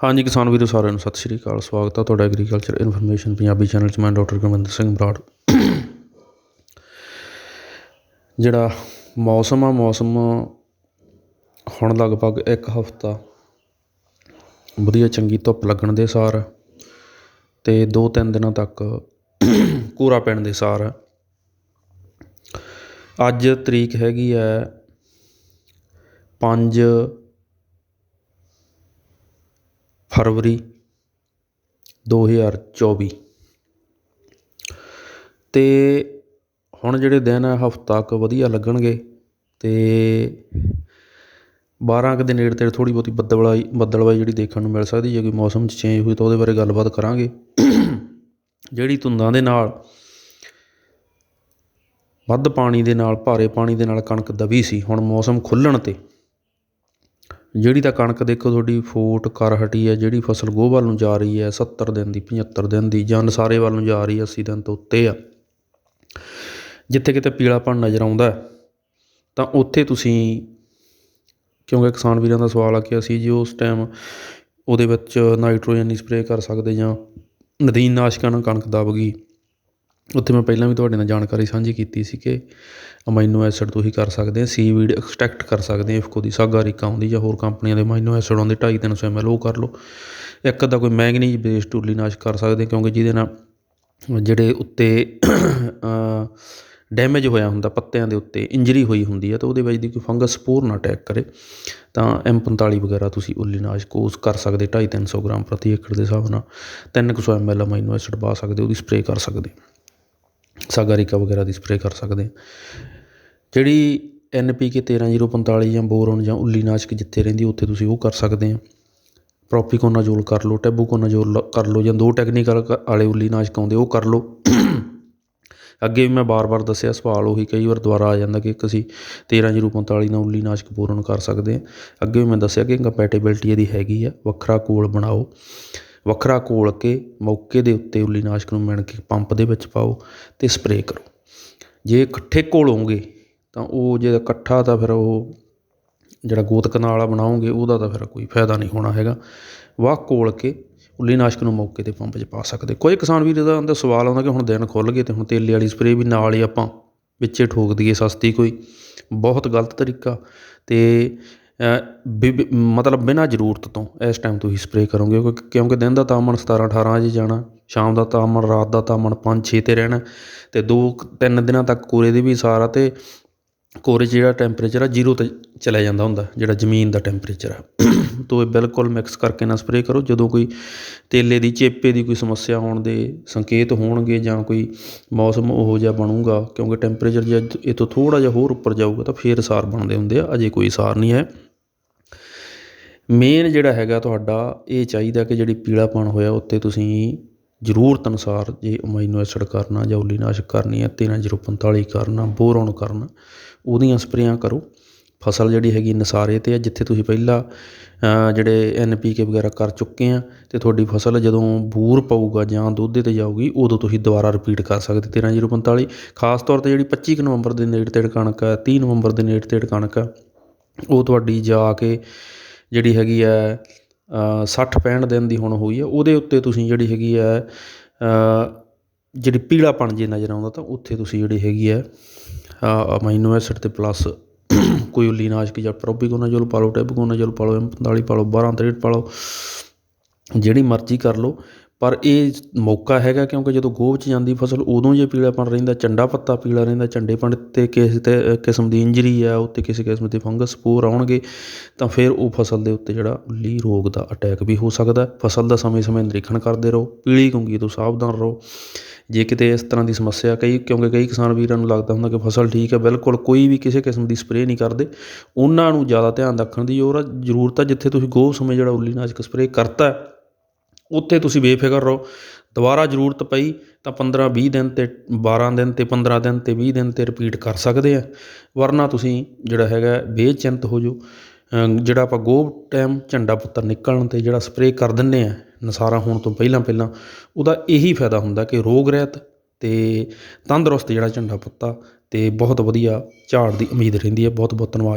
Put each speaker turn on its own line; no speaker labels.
ਹਾਂਜੀ, ਕਿਸਾਨ ਵੀਰੋ ਸਾਰਿਆਂ ਨੂੰ ਸਤਿ ਸ਼੍ਰੀ ਅਕਾਲ, ਸਵਾਗਤ ਹੈ ਤੁਹਾਡਾ ਐਗਰੀਕਲਚਰ ਇਨਫੋਰਮੇਸ਼ਨ ਪੰਜਾਬੀ ਚੈਨਲ 'ਚ। ਮੈਂ ਡਾਕਟਰ ਗੁਰਮਿੰਦਰ ਸਿੰਘ ਬਰਾੜ। ਜਿਹੜਾ ਮੌਸਮ ਆ, ਮੌਸਮ ਹੁਣ ਲਗਭਗ ਇੱਕ ਹਫ਼ਤਾ ਵਧੀਆ ਚੰਗੀ ਧੁੱਪ ਲੱਗਣ ਦੇ ਸਾਰ ਤੇ ਦੋ ਤਿੰਨ ਦਿਨਾਂ ਤੱਕ ਕੋਰਾ ਪੈਣ ਦੇ ਸਾਰ। ਹੈ ਅੱਜ ਤਰੀਕ ਹੈਗੀ ਹੈ 5 ਫਰਵਰੀ ਦੋ ਹਜ਼ਾਰ ਚੌਵੀ। ਅਤੇ ਹੁਣ ਜਿਹੜੇ ਦਿਨ ਹੈ ਹਫ਼ਤਾ ਕੁ ਵਧੀਆ ਲੱਗਣਗੇ ਅਤੇ ਬਾਰਾਂ ਕੁ ਦੇ ਨੇੜੇ ਤੇੜੇ ਥੋੜ੍ਹੀ ਬਹੁਤੀ ਬੱਦਲਵਾਈ ਬੱਦਲਵਾਈ ਜਿਹੜੀ ਦੇਖਣ ਨੂੰ ਮਿਲ ਸਕਦੀ ਜੇ ਕੋਈ ਮੌਸਮ 'ਚ ਚੇਂਜ ਹੋਈ ਤਾਂ ਉਹਦੇ ਬਾਰੇ ਗੱਲਬਾਤ ਕਰਾਂਗੇ। ਜਿਹੜੀ ਧੁੰਦਾਂ ਦੇ ਨਾਲ, ਵੱਧ ਪਾਣੀ ਦੇ ਨਾਲ, ਭਾਰੇ ਪਾਣੀ ਦੇ ਨਾਲ ਕਣਕ ਦਬੀ ਸੀ, ਹੁਣ ਮੌਸਮ ਖੁੱਲ੍ਹਣ ਤੇ ਜਿਹੜੀ ਤਾਂ ਕਣਕ ਦੇਖੋ ਤੁਹਾਡੀ ਫੋਟ ਕਰ ਹਟੀ ਹੈ, ਜਿਹੜੀ ਫਸਲ ਗੋਹ ਵੱਲ ਨੂੰ ਜਾ ਰਹੀ ਹੈ 70 ਦਿਨ ਦੀ 75 ਦਿਨ ਦੀ, ਜਾਂ ਨਸਾਰੇ ਵੱਲ ਨੂੰ ਜਾ ਰਹੀ ਹੈ 80 ਦਿਨ ਤੋਂ ਉੱਤੇ ਆ। ਜਿੱਥੇ ਕਿਤੇ ਪੀਲਾਪਣ ਨਜ਼ਰ ਆਉਂਦਾ ਤਾਂ ਉੱਥੇ ਤੁਸੀਂ, ਕਿਉਂਕਿ ਕਿਸਾਨ ਵੀਰਾਂ ਦਾ ਸਵਾਲ ਆ ਕਿ ਅਸੀਂ ਜੇ ਉਸ ਟਾਈਮ ਉਹਦੇ ਵਿੱਚ ਨਾਈਟ੍ਰੋਜਨ ਨਹੀਂ ਸਪਰੇਅ ਕਰ ਸਕਦੇ ਜਾਂ ਨਦੀਨ ਨਾਸ਼ਕਾਂ ਨਾਲ ਕਣਕ ਦਬ ਗਈ ਉੱਥੇ ਮੈਂ ਪਹਿਲਾਂ ਵੀ ਤੁਹਾਡੇ ਨਾਲ ਜਾਣਕਾਰੀ ਸਾਂਝੀ ਕੀਤੀ ਸੀ ਕਿ ਅਮਾਈਨੋ ਐਸਿਡ ਤੁਸੀਂ ਕਰ ਸਕਦੇ ਆ ਸੀਵੀਡ ਐਕਸਟ੍ਰੈਕਟ ਕਰ ਸਕਦੇ ਆ, ਇਫਕੋ ਦੀ ਸਾਗਾਰਿਕਾ ਆਉਂਦੀ ਜਾਂ ਹੋਰ ਕੰਪਨੀਆਂ ਦੇ ਅਮਾਈਨੋ ਐਸਿਡ ਆਉਂਦੇ 2.5 300 ਐਮ ਉਹ ਕਰ ਲਓ। ਇੱਕ ਅੱਧਾ ਕੋਈ ਮੈਂਗਨੀਜ਼ ਬੇਸਡ ਟੂਲੀਨਾਸ਼ਕ ਕਰ ਸਕਦੇ ਕਿਉਂਕਿ ਜਿਹਦੇ ਨਾਲ ਜਿਹੜੇ ਉੱਤੇ ਡੈਮੇਜ ਹੋਇਆ ਹੁੰਦਾ ਪੱਤਿਆਂ ਦੇ ਉੱਤੇ, ਇੰਜਰੀ ਹੋਈ ਹੁੰਦੀ ਹੈ ਤਾਂ ਉਹਦੇ ਵਿੱਚ ਦੀ ਕੋਈ ਫੰਗਸ ਸਪੋਰ ਨਾ ਅਟੈਕ ਕਰੇ। ਤਾਂ M45 ਵਗੈਰਾ ਤੁਸੀਂ ਉੱਲੀਨਾਸ਼ਕ ਕੋਸ ਕਰ ਸਕਦੇ 2.5 300 ਗ੍ਰਾਮ ਪ੍ਰਤੀ ਏਕੜ ਦੇ ਹਿਸਾਬ ਨਾਲ 300 ਐਮ ਐਲ ਅਮਾਈਨੋ ਐਸਿਡ ਪਾ ਸਕਦੇ, ਉਹਦੀ ਸਪਰੇਅ ਕਰ ਸਕਦੇ। ਸਾਗਾਰਿਕਾ ਵਗੈਰਾ ਦੀ ਸਪਰੇਅ ਕਰ ਸਕਦੇ ਹਾਂ। ਜਿਹੜੀ ਐੱਨ ਪੀ ਕੇ ਤੇਰ੍ਹਾਂ ਜ਼ੀਰੋ ਪੰਤਾਲੀ ਜਾਂ ਬੋਰੋਨ ਜਾਂ ਉੱਲੀ ਨਾਸ਼ਕ ਜਿੱਥੇ ਰਹਿੰਦੀ, ਉੱਥੇ ਤੁਸੀਂ ਉਹ ਕਰ ਸਕਦੇ ਆ ਪ੍ਰੋਪੀਕੋਨਾਜੋਲ ਕਰ ਲਓ, ਟੈਬੂਕੋਨਾਜੋਲ ਕਰ ਲਓ ਜਾਂ ਦੋ ਟੈਕਨੀਕਲ ਵਾਲੇ ਉੱਲੀ ਨਾਸ਼ਕ ਆਉਂਦੇ, ਉਹ ਕਰ ਲਓ। ਅੱਗੇ ਵੀ ਮੈਂ ਬਾਰ-ਬਾਰ ਦੱਸਿਆ, ਸਵਾਲ ਉਹੀ ਕਈ ਵਾਰ ਦੁਬਾਰਾ ਆ ਜਾਂਦਾ ਕਿ ਇੱਕ ਅਸੀਂ 13045 ਨਾਲ ਉੱਲੀਨਾਸ਼ਕ ਪੂਰਨ ਕਰ ਸਕਦੇ ਹਾਂ। ਅੱਗੇ ਵੀ ਮੈਂ ਦੱਸਿਆ ਕਿ ਕੰਪੈਟੀਬਿਲਟੀ ਇਹਦੀ ਹੈਗੀ ਆ, ਵੱਖਰਾ ਕੋਲ ਬਣਾਓ। ਵੱਖਰਾ ਘੋਲ ਕੇ ਮੌਕੇ ਦੇ ਉੱਤੇ ਉੱਲੀਨਾਸ਼ਕ ਨੂੰ ਮਿਣ ਕੇ ਪੰਪ ਦੇ ਵਿੱਚ ਪਾਓ ਅਤੇ ਸਪਰੇਅ ਕਰੋ। ਜੇ ਇਕੱਠੇ ਘੋਲੋਗੇ ਤਾਂ ਉਹ ਜੇ ਇਕੱਠਾ ਤਾਂ ਫਿਰ ਉਹ ਜਿਹੜਾ ਗੋਤਕਨਾਲ ਵਾਲਾ ਬਣਾਓਗੇ, ਉਹਦਾ ਤਾਂ ਫਿਰ ਕੋਈ ਫਾਇਦਾ ਨਹੀਂ ਹੋਣਾ ਹੈਗਾ। ਵਾਹ ਘੋਲ ਕੇ ਉੱਲੀਨਾਸ਼ਕ ਨੂੰ ਮੌਕੇ ਤੇ ਪੰਪ 'ਚ ਪਾ ਸਕਦੇ। ਕੋਈ ਕਿਸਾਨ ਵੀਰ ਦਾ ਅੰਦਰ ਸਵਾਲ ਆਉਂਦਾ ਕਿ ਹੁਣ ਦਿਨ ਖੁੱਲ ਗਏ ਤੇ ਹੁਣ ਤੇਲੇ ਵਾਲੀ ਸਪਰੇਅ ਵੀ ਨਾਲ ਹੀ ਆਪਾਂ ਵਿੱਚੇ ਠੋਕ ਦਈਏ, ਸਸਤੀ ਕੋਈ। ਬਹੁਤ ਗਲਤ ਤਰੀਕਾ ਤੇ ਮਤਲਬ ਬਿਨਾਂ ਜ਼ਰੂਰਤ ਤੋਂ ਇਸ ਟਾਈਮ ਤੁਸੀਂ ਸਪਰੇਅ ਕਰੋਗੇ, ਕਿਉਂਕਿ- ਕਿਉਂਕਿ ਦਿਨ ਦਾ ਤਾਪਮਾਨ 17 18 'ਚ ਜਾਣਾ, ਸ਼ਾਮ ਦਾ ਤਾਪਮਾਨ, ਰਾਤ ਦਾ ਤਾਪਮਾਨ 5 6 ਤੇ ਰਹਿਣਾ ਅਤੇ ਦੋ ਤਿੰਨ ਦਿਨਾਂ ਤੱਕ ਕੋਰੇ ਦੇ ਵੀ ਸਾਰਾ ਅਤੇ ਕੋਰੇ 'ਚ ਜਿਹੜਾ ਟੈਂਪਰੇਚਰ ਆ, ਜ਼ੀਰੋ ਤੇ ਚਲਾ ਜਾਂਦਾ ਹੁੰਦਾ, ਜਿਹੜਾ ਜ਼ਮੀਨ ਦਾ ਟੈਂਪਰੇਚਰ ਆ। ਤੋ ਇਹ ਬਿਲਕੁਲ ਮਿਕਸ ਕਰਕੇ ਨਾ ਸਪਰੇਅ ਕਰੋ, ਜਦੋਂ ਕੋਈ ਤੇਲੇ ਦੀ, ਚੇਪੇ ਦੀ ਕੋਈ ਸਮੱਸਿਆ ਹੋਣ ਦੇ ਸੰਕੇਤ ਹੋਣਗੇ ਜਾਂ ਕੋਈ ਮੌਸਮ ਉਹੋ ਜਿਹਾ ਬਣੂਗਾ, ਕਿਉਂਕਿ ਟੈਂਪਰੇਚਰ ਜੇ ਇਹ ਤੋਂ ਥੋੜਾ ਜਿਹਾ ਹੋਰ ਉੱਪਰ ਜਾਊਗਾ ਤਾਂ ਫੇਰ ਸਾਰ ਬਣਦੇ ਹੁੰਦੇ ਆ, ਅਜੇ ਕੋਈ ਸਾਰ ਨਹੀਂ ਹੈ। ਮੇਨ ਜਿਹੜਾ ਹੈਗਾ ਤੁਹਾਡਾ ਇਹ ਚਾਹੀਦਾ ਕਿ ਜਿਹੜੀ ਪੀਲਾਪਣ ਹੋਇਆ ਉੱਤੇ ਤੁਸੀਂ ਜ਼ਰੂਰਤ ਅਨੁਸਾਰ ਜੇ ਅਮਾਈਨੋ ਐਸਿਡ ਕਰਨਾ ਜਾਂ ਉੱਲੀਨਾਸ਼ਕ ਕਰਨੀ ਹੈ 13045 ਕਰਨਾ ਬੋਰੋਨ ਕਰਨਾ ਉਹਦੀਆਂ ਸਪਰੇਆਂ ਕਰੋ। ਫਸਲ ਜਿਹੜੀ ਹੈਗੀ ਨਸਾਰੇ ਤੇ ਆ ਜਿੱਥੇ ਤੁਸੀਂ ਪਹਿਲਾਂ ਜਿਹੜੇ ਅ, ਪੀ ਕੇ ਵਗੈਰਾ ਕਰ ਚੁੱਕੇ ਆ ਅਤੇ ਤੁਹਾਡੀ ਫਸਲ ਜਦੋਂ ਬੂਰ ਪਊਗਾ ਜਾਂ ਦੁੱਧੇ ਤੇ ਜਾਊਗੀ ਉਦੋਂ ਤੁਸੀਂ ਦੁਬਾਰਾ ਰਿਪੀਟ ਕਰ ਸਕਦੇ 13045 ਖਾਸ ਤੌਰ ਤੇ ਜਿਹੜੀ 25 ਕੁ ਨਵੰਬਰ ਦੇ ਨੇੜੇ ਤੇੜ ਕਣਕ ਹੈ ਤੀਹ ਨਵੰਬਰ ਦੇ ਨੇੜੇ ਤੇੜ ਕਣਕ ਹੈ ਉਹ ਤੁਹਾਡੀ ਜਾ ਕੇ ਜਿਹੜੀ ਹੈਗੀ ਹੈ 60 65 ਦਿਨ ਦੀ ਹੁਣ ਹੋਈ ਹੈ, ਉਹਦੇ ਉੱਤੇ ਤੁਸੀਂ ਜਿਹੜੀ ਹੈਗੀ ਹੈ ਜਿਹੜੀ ਪੀਲਾਪਣ ਜੇ ਨਜ਼ਰ ਆਉਂਦਾ ਤਾਂ ਉੱਥੇ ਤੁਸੀਂ ਜਿਹੜੀ ਹੈਗੀ ਹੈ ਅਮਾਈਨੋ ਐਸਿਡ ਅਤੇ ਪਲੱਸ ਕੋਈ ਉੱਲੀਨਾਸ਼ਕ ਜਾਂ ਪ੍ਰੋਪੀਕੋਨਾਜੋਲ ਪਾ ਲਓ ਟੈਬੂਕੋਨਾਜੋਲ ਪਾ ਲਓ M45 ਪਾ ਲਓ 12 63 ਪਾ ਲਓ ਜਿਹੜੀ ਮਰਜ਼ੀ ਕਰ ਲਓ, ਪਰ ਇਹ ਮੌਕਾ ਹੈਗਾ ਕਿਉਂਕਿ ਜਦੋਂ ਗੋਭ 'ਚ ਜਾਂਦੀ ਫਸਲ, ਉਦੋਂ ਜੇ ਪੀਲਾਪਣ ਰਹਿੰਦਾ ਚੰਡਾ ਪੱਤਾ ਪੀਲਾ ਰਹਿੰਦਾ, ਝੰਡੇ ਤੇ ਕਿਸੇ ਤੇ, ਕਿਸਮ ਦੀ ਇੰਜਰੀ ਆ, ਉੱਤੇ ਕਿਸੇ ਕਿਸਮ ਦੇ ਫੰਗਸ ਸਪੋਰ ਆਉਣਗੇ, ਤਾਂ ਫਿਰ ਉਹ ਫਸਲ ਦੇ ਉੱਤੇ ਜਿਹੜਾ ਉੱਲੀ ਰੋਗ ਦਾ ਅਟੈਕ ਵੀ ਹੋ ਸਕਦਾ। ਫਸਲ ਦਾ ਸਮੇਂ-ਸਮੇਂ ਨਿਰੀਖਣ ਕਰਦੇ ਰਹੋ, ਪੀਲੀ ਗੁੰਗੀ ਤੋਂ ਸਾਵਧਾਨ ਰਹੋ। ਜੇ ਕਿਤੇ ਇਸ ਤਰ੍ਹਾਂ ਦੀ ਸਮੱਸਿਆ ਕਈ, ਕਿਉਂਕਿ ਕਈ ਕਿਸਾਨ ਵੀਰਾਂ ਨੂੰ ਲੱਗਦਾ ਹੁੰਦਾ ਕਿ ਫਸਲ ਠੀਕ ਹੈ, ਬਿਲਕੁਲ ਕੋਈ ਵੀ ਕਿਸੇ ਕਿਸਮ ਦੀ ਸਪਰੇਅ ਨਹੀਂ ਕਰਦੇ। ਉਹਨਾਂ ਨੂੰ ਜ਼ਿਆਦਾ ਧਿਆਨ ਰੱਖਣ ਦੀ ਜ਼ਰੂਰ ਜ਼ਰੂਰਤ ਹੈ ਜਿੱਥੇ ਤੁਸੀਂ ਗੋਹ ਸਮੇਂ ਜਿਹੜਾ ਉੱਲੀ ਉੱਲੀਨਾਸ਼ਕ ਸਪਰੇਅ ਕਰਤਾ ਉੱਥੇ ਤੁਸੀਂ ਬੇਫਿਕਰ ਰਹੋ। ਦੁਬਾਰਾ ਜ਼ਰੂਰਤ ਪਈ ਤਾਂ 15 20 ਦਿਨ ਤੇ 12 ਦਿਨ ਅਤੇ ਪੰਦਰਾਂ ਦਿਨ ਅਤੇ ਵੀਹ ਦਿਨ ਤੇ ਰਿਪੀਟ ਕਰ ਸਕਦੇ ਆ। ਵਰਨਾ ਤੁਸੀਂ ਜਿਹੜਾ ਹੈਗਾ ਬੇਚਿੰਤ ਹੋ ਜਾਓ। ਜਿਹੜਾ ਆਪਾਂ ਗੋਭ ਟਾਈਮ ਝੰਡਾ ਪੁੱਤਰ ਨਿਕਲਣ ਤੇ ਜਿਹੜਾ ਸਪਰੇਅ ਕਰ ਦਿੰਦੇ ਹਾਂ ਨਸਾਰਾ ਹੋਣ ਤੋਂ ਪਹਿਲਾਂ ਪਹਿਲਾਂ, ਉਹਦਾ ਇਹੀ ਫਾਇਦਾ ਹੁੰਦਾ ਕਿ ਰੋਗ ਰਹਿਤ ਅਤੇ ਤੰਦਰੁਸਤ ਜਿਹੜਾ ਝੰਡਾ ਪੁੱਤਾ ਅਤੇ ਬਹੁਤ ਵਧੀਆ ਝਾੜ ਦੀ ਉਮੀਦ ਰਹਿੰਦੀ ਹੈ। ਬਹੁਤ ਬਹੁਤ ਧੰਨਵਾਦ।